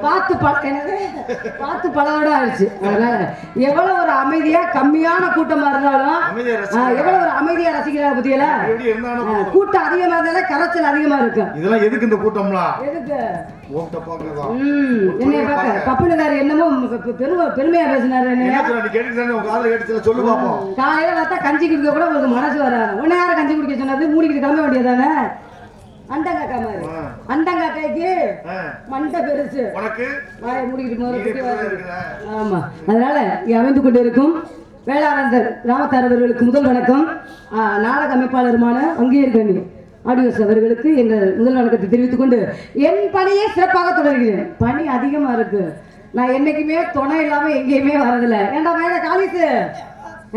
பார்த்து பல பார்த்து பல வருடம் ஆயிடுச்சு அதனால எவ்வளவு ஒரு அமைதியா கம்மியான கூட்டமா இருந்தாலும். எவ்வளவு ஒரு அமைதியா ரசிக்கிறாங்க பத்தியல இருந்தாலும். கூட்டம். அதிகமா இருந்தாலே கரைச்சல் அதிகமா இருக்கும். இதெல்லாம் எதுக்கு இந்த கூட்டம்லாம்? எதுக்கு? என்னமோ பெருமை பெருமையா பேசினாரு காலையில பார்த்தா கஞ்சி குடிக்க கூட உங்களுக்கு மனசு வராது. உன்னை யாரும் கஞ்சி குடிக்க சொன்னது மூடிக்கிட்டு கிளம்ப வேண்டியதானே அண்டங்காக்கா மாதிரி. ஆ, மண்டை பெருசு. உனக்கு? வாயை மூடிக்கிட்டு. ஆமா. அதனால இங்கே அமைந்து கொண்டிருக்கும் வேளாளந்தர் ராமத்தார் அவர்களுக்கு முதல் வணக்கம். நாடக அமைப்பாளருமான வங்கியர் கண்ணி ஆடியோஸ் அவர்களுக்கு எங்கள் முதல் வணக்கத்தை தெரிவித்துக் கொண்டு என் பணியை சிறப்பாக தொடர்கிறேன். பணி அதிகமா இருக்கு. நான் என்னைக்குமே துணை இல்லாம எங்கேயுமே வரதில்ல. ஏன்டா வேற காலிசு?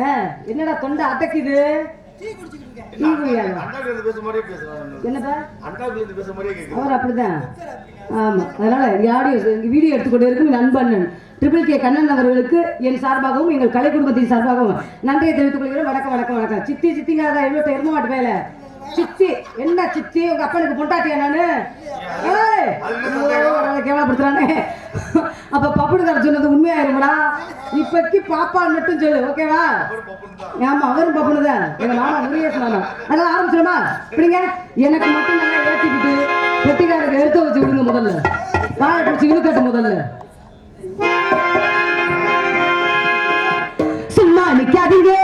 ஆ, என்னடா தொண்டை அடைக்குது? இருந்து இருந்து அவர் அப்படிதான். ஆமா. அதனால ஆடியோ வீடியோ எடுத்துக்கொண்டு இருக்கும். என் அன்பண்ணன் ட்ரிபிள் கே கண்ணன் அவர்களுக்கு என் சார்பாகவும் எங்கள் கலை குடும்பத்தின் சார்பாகவும் நன்றியை தெரிவித்துக் கொள்கிறேன். வணக்கம் வணக்கம் வணக்கம். சித்தி சித்திங்காத எவ்வளோ எரும மாட்டு வேலை சித்தி என்ன சித்தி? உங்க அப்பனுக்கு பொண்டாட்டியா நானு? கேவலப்படுத்துறானே. அப்ப பப்புடுக்கார சொன்னது உண்மையாயிருமடா. இப்பக்கு பாப்பான்னு மட்டும் சொல்லு ஓகேவா? ஆமா அவரும் பப்புனு தான் எங்க மாமா முருகேஷ் சொன்னாங்க. அதெல்லாம் ஆரம்பிச்சிடமா? இப்படிங்க எனக்கு மட்டும் நல்லா ஏற்றிக்கிட்டு பெட்டிக்காரருக்கு எடுத்து வச்சு விடுங்க முதல்ல. வாழை பிடிச்சி இழுக்கட்டு முதல்ல. சும்மா நிக்காதீங்க.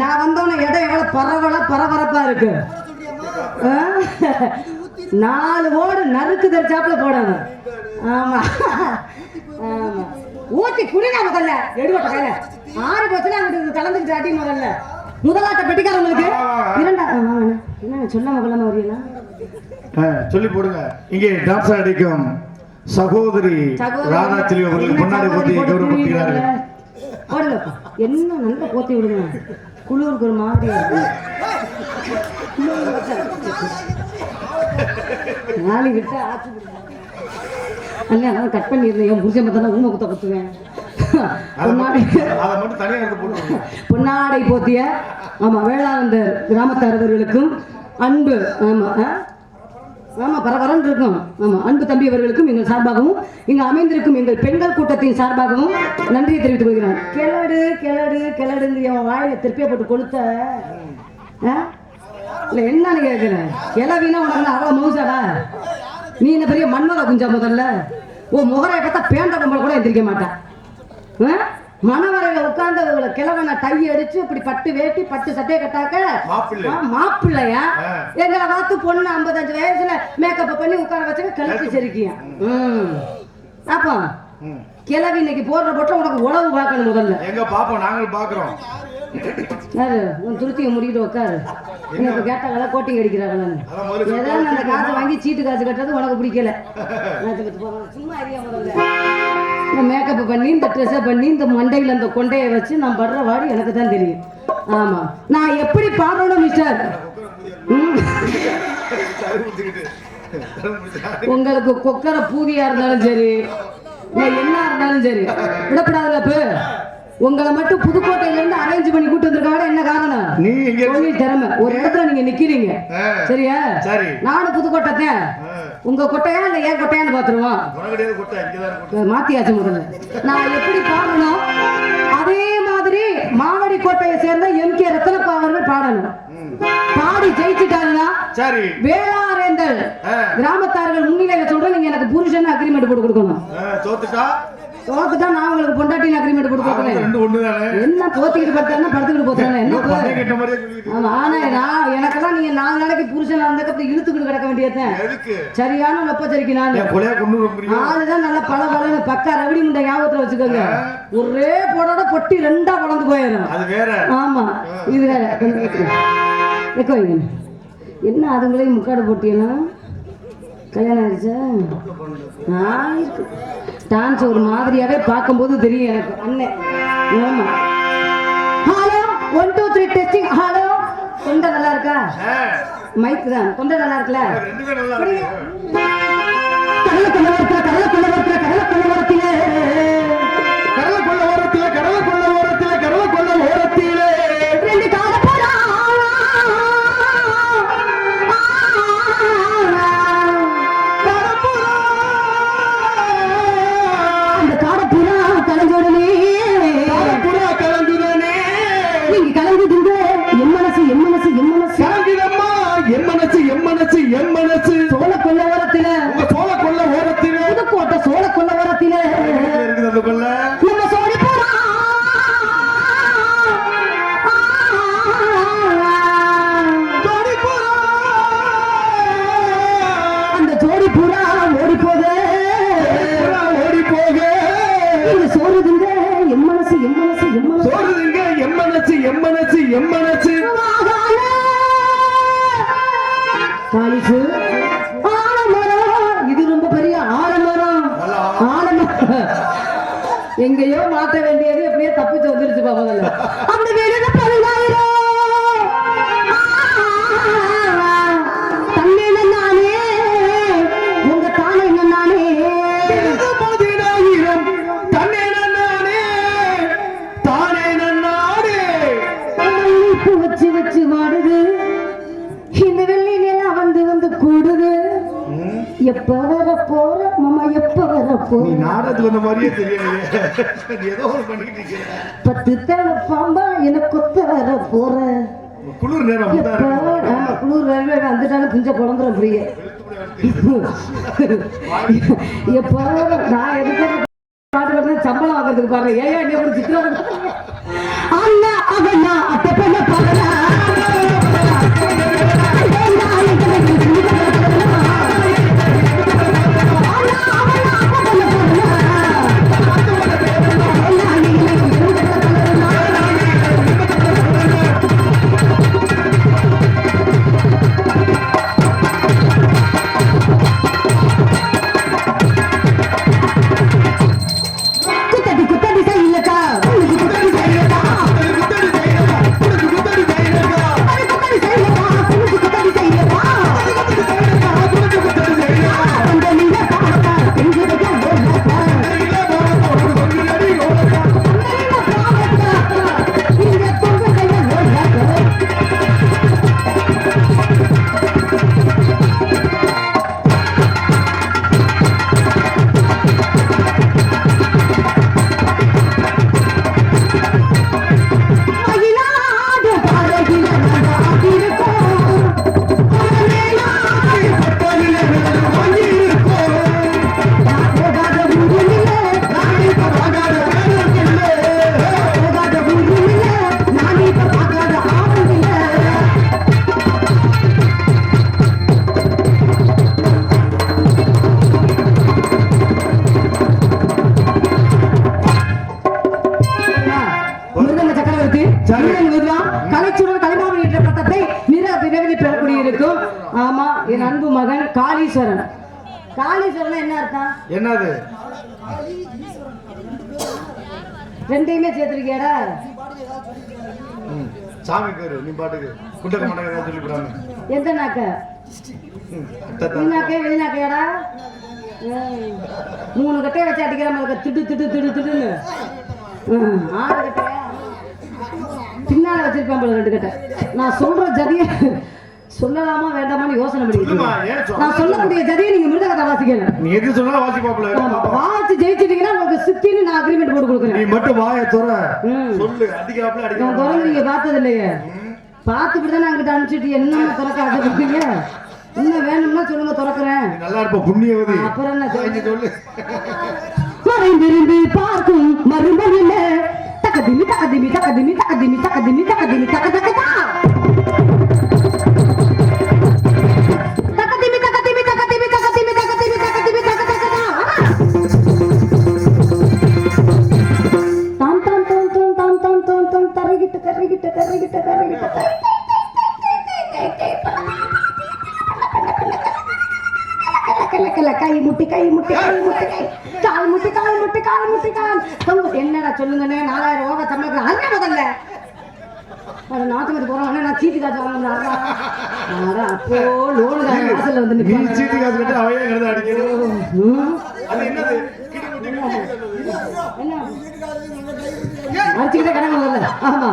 நான் வந்தோன்னே இடம் எவ்வளவு பரவலா பரபரப்பா இருக்கு? நாலு ஓடு நறுக்கு தெரிச்சாப்புல போடணும் ஆமா. ஆமா. ஊத்தி குடிங்க முதல்ல. எடுவட்ட கையில. ஆறு போச்சுன்னா அங்கிட்டு கலந்துக்கிட்டு அடி முதல்ல. முதலாட்ட பெட்டிக்காரங்களுக்கு இரண்டா. என்ன சொல்லாம கொள்ளாம வரீங்களா சொல்லி போடுங்க. இங்கே டான்ஸ் அடிக்கும் சகோதரி ராதாச்செல்வி அவர்கள் முன்னாடி போட்டு கௌரவப்படுத்துகிறார்கள். போடுங்கப்பா என்ன நல்லா போத்தி விடுங்க. குளிருக்கு ஒரு இருக்கு. நாளை விட்டு ஆச்சு. அண்ணா கட் பண்ணிடுறேன் என் புருஷன் பார்த்தா ஊமை குத்த குத்துவேன். பொன்னாடை போத்திய ஆமா வேளாந்தர் கிராமத்தாரர்களுக்கும் அன்பு ஆமா ஆமாம் ஆமா இருக்கும் ஆமாம் அன்பு தம்பி அவர்களுக்கும் எங்கள் சார்பாகவும் இங்கு அமைந்திருக்கும் எங்கள் பெண்கள் கூட்டத்தின் சார்பாகவும் நன்றியை தெரிவித்துக் கொள்கிறேன். கிளடு கிளடு கிளடுங்க என் வாயில திருப்பிய போட்டு கொளுத்த. ஆ? இல்ல என்னன்னு கேட்குறேன் கிளவினா உனக்கு அவ்வளோ மவுசாடா நீ என்ன பெரிய மன்மதா குஞ்சா முதல்ல? ஓ முகரை பார்த்தா பேண்ட பொம்பளை கூட எந்திரிக்க மாட்டான் ஆ? மணவரையில உட்கார்ந்து கிழவனை டை அடிச்சு இப்படி பட்டு வேட்டி பட்டு சட்டையை கட்டாக்க? மாப்பிள்ளையா. எங்களை பார்த்து பொண்ணு ஐம்பத்தஞ்சு வயசுல மேக்கப் பண்ணி உட்கார வச்சுக்க கிளப்பி சிரிக்கியா. அப்போ ம். கிளவி இன்னைக்கு போடுற போட்டு உனக்கு உழவு பார்க்கணும் முதல்ல. எங்க பாப்போம் நாங்கள் பாக்குறோம். உன் துருத்தியை முடிக்கிட்டு உட்காரு இப்ப கேட்டாங்களா கோட்டிங் அடிக்கிறாங்களான்னு ஏதாவது அந்த காசை வாங்கி சீட்டு காசு கட்டுறது உனக்கு பிடிக்கல. சும்மா அறியா முதல்ல இந்த மேக்கப் பண்ணி இந்த ட்ரெஸ்ஸை பண்ணி இந்த மண்டையில் அந்த கொண்டையை வச்சு நான் படுற வாடி எனக்கு தான் தெரியும். ஆமா. நான் எப்படி பாடணும் மிஸ்டர். உங்களுக்கு கொக்கரை பூதியா இருந்தாலும் சரி என்ன இருந்தாலும் சரி விடப்படாதுல்ல இப்போ உங்களை மட்டும் புதுக்கோட்டையில இருந்து அரேஞ்ச் பண்ணி கூட்டு வந்திருக்காங்க என்ன காரணம்? நீ திறமை. ஒரு இடத்துல நீங்க நிக்கிறீங்க. சரியா? சரி. நானும் புதுக்கோட்டை உங்க கொட்டையா இல்ல ஏன் கொட்டையான்னு பாத்துருவோம் மாத்தியாச்சு முதல்ல. நான் எப்படி பாடணும்? அதே மாதிரி மாவடி கோட்டையை சேர்ந்த எம் கே அவர்கள் பாடணும். பாடி ஜெயிச்சுட்டாங்கன்னா சரி. வேளாரேந்தல் கிராமத்தார்கள் முன்னிலையில சொல்றேன் நீங்க எனக்கு புருஷன் அக்ரிமெண்ட் போட்டு கொடுக்கணும். தோத்துட்டா தோத்துட்டா நான் உங்களுக்கு பொண்டாட்டின் அக்ரிமெண்ட் ரெண்டு ஒண்ணு தானே என்ன போத்திக்கிட்டு படுத்தாருன்னா படுத்துக்கிட்டு போத்தானே என்ன ஆனா நான் எனக்கெல்லாம் நீங்க நாலு நாளைக்கு புருஷன் இருந்தக்கப்ப இழுத்துக்கிட்டு கிடக்க வேண்டியதுதான் எதுக்கு? சரியான நான் வர முடியும்? ஆளுதான் நல்லா பல பக்கா ரவிடி முண்டை ஞாபகத்துல வச்சுக்கோங்க. ஒரே போடோட பொட்டி ரெண்டா பழந்து போயிடும். அது வேற. ஆமா இது வேற. என்ன அதுங்களையும் முக்காடு போட்டியெல்லாம்? கல்யாணம் ஆயிடுச்சா? ஆயிருக்கு. டான்ஸ் ஒரு மாதிரியாவே பார்க்கும்போது தெரியும் எனக்கு. அண்ணன் ஆமா hello one two three testing hello தொண்டை நல்லா இருக்கா? மைக் தான். தொண்டை நல்லா இருக்குல்ல? கடலுக்குள்ள வரத்துல கடலுக்குள்ள வரத்துல காலிசு இது ரொம்ப பெரிய ஆலமரம். ஆலமரம். எங்கேயோ மாற்ற வேண்டியது எப்படியோ தப்பிச்சு வந்துருச்சு பாப்பதில்ல அந்த வீடு எப்ப வர போற? மாமா எப்ப வர நீ போற நாடகத்துக்கு வந்த மாதிரியே தெரியலையே. நீ ஏதோ ஒரு பண்ணிட்டு இருக்க பத்து தலை பாம்பா எனக்கு கொத்த வர போற? குளிர் நேரம் ஆமா குளிர் ரயில்வே வந்துட்டாலும் பிஞ்ச குழந்துரும் அப்படியே எப்ப நான் பாட்டு பாடுறது சம்பளம் வாங்குறதுக்கு பாருங்க. ஏன் என்ன சித்திரம் அண்ணா அவனா தமிழன் காளீஸ்வரன் என்ன அர்த்தம்? என்னது? ரெண்டையுமே சேர்த்திருக்கியாடா? சாமி பேரு நீ பாட்டுக்கு. குண்டக்க மண்டக்க ஏதாவது சொல்லி போறாங்க எந்த நாக்க? வெளிநாக்கே வெளிநாக்கையாடா. மூணு கட்டையை வச்சு அடிக்கிற மாதிரி. திட்டு திட்டு திட்டு திட்டுன்னு ஆறு கட்டையா? பின்னால வச்சிருப்பேன் ரெண்டு கட்டை. நான் சொல்ற ஜதிய சொல்லலாமா வேண்டாமான்னு யோசனை பண்ணிக்கிட்டு ஏன் சொல்ல- நான் சொல்லக்கூடிய ஜதியை நீங்க மிருத கதை வாசிக்கணும் நீ எது சொன்னாலும் வாசி பாப்பல ஆமா, வாசிச்சு ஜெயிச்சிட்டீங்கன்னா உங்களுக்கு சித்தின்னு நான் அக்ரிமெண்ட் போட்டு நீ கொடுக்குறேன் மட்டும் வாய துற. சொல்லு அடிக்கிறாப்ல நான் அடிக்கிறாப்ல தொடர்ந்து நீங்க பார்த்தது இல்லையே பார்த்துட்டு தானே அங்கிட்ட அனுப்பிச்சிட்டு என்ன திறக்க ஆசைப்படுறீங்க இன்னும் வேணும்னா சொல்லுங்க திறக்கிறேன் நீ நல்லா இருப்ப புண்ணியவதி அப்புறம் என்ன சொல்லு? நீ மறைந்திருந்து பார்க்கும் மறுமையில தக்கதிமி தக்கதிமி தக்கதிமி தக்கதிமி தக்கதிமி தக்கதிமி தக்க தக்கதா அடிச்சுக்கிட்டே கடை ஆமா.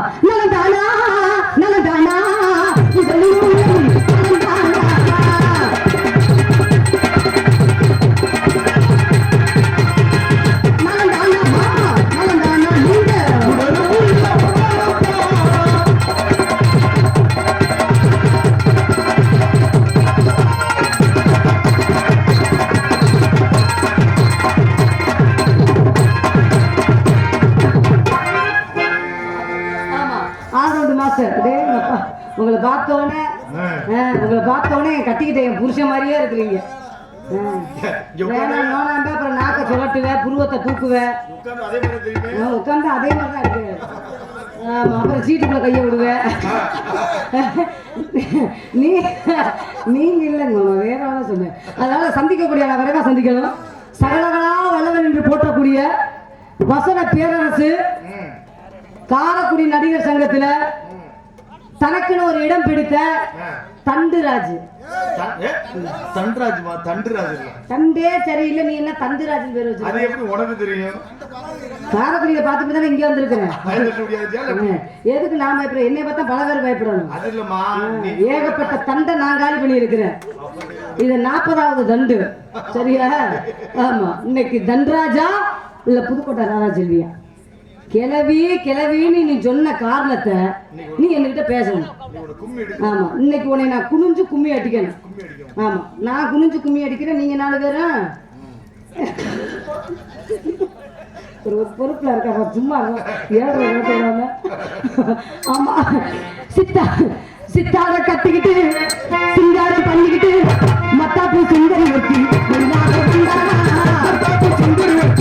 உங்களை பார்த்த உடனே ஆ. ஆ, உங்களை பார்த்த உடனே கட்டிக்கிட்ட என் புருஷன் மாதிரியே இருக்கிறீங்க. அப்புறம் நாக்க சுழட்டுவேன் புருவத்தை தூக்குவேன் உட்காந்து அதே மாதிரி தான் இருக்கு. ஆமா அப்புறம் சீட்டுக்குள்ள கையை விடுவேன் நீ நீங்க இல்லைங்க வேற ஆளா சொன்னேன். அதனால சந்திக்கக்கூடிய விரைவா சந்திக்கணும். சகலகளா வல்லவன் என்று போற்றக்கூடிய வசன பேரரசு. காரக்குடி நடிகர் சங்கத்துல தனக்குன்னு ஒரு இடம் பிடித்த. தண்டுராஜ். தண்டுராஜ் இல்ல. தண்டே சரியில்லை நீ என்ன தண்டுராஜ் பேர் அது வச்சு எப்படி உனக்கு தெரியும்? காரக்குடியில பார்த்துட்டு தானே இங்க வந்திருக்கிறேன். எதுக்கு நான் பயப்படுறேன் என்னை பார்த்தா பல பேர் பயப்படணும். அது ஏகப்பட்ட தண்டை நான் காலி பண்ணியிருக்கிறேன். இது நாற்பதாவது தண்டு. சரியா? ஆமா. இன்னைக்கு தன்ராஜா இல்ல புதுக்கோட்டை ராஜா செல்வியா கிளவி கிளவின்னு நீ சொன்ன காரணத்தை நீ என்கிட்ட பேசணும். ஆமா இன்னைக்கு உன்னை நான் குனிஞ்சு கும்மி அடிக்கணும். ஆமா நான் குனிஞ்சு கும்மி அடிக்கிறேன் நீங்க நாலு பேரும்? ஒரு பொறுப்புல இருக்காங்க சும்மா ஏழாம. ஆமா சித்தா சித்தார கட்டிக்கிட்டு சிங்காரம் பண்ணிக்கிட்டு மத்தாப்பு சுந்தரி ஒட்டி. சுந்தரி.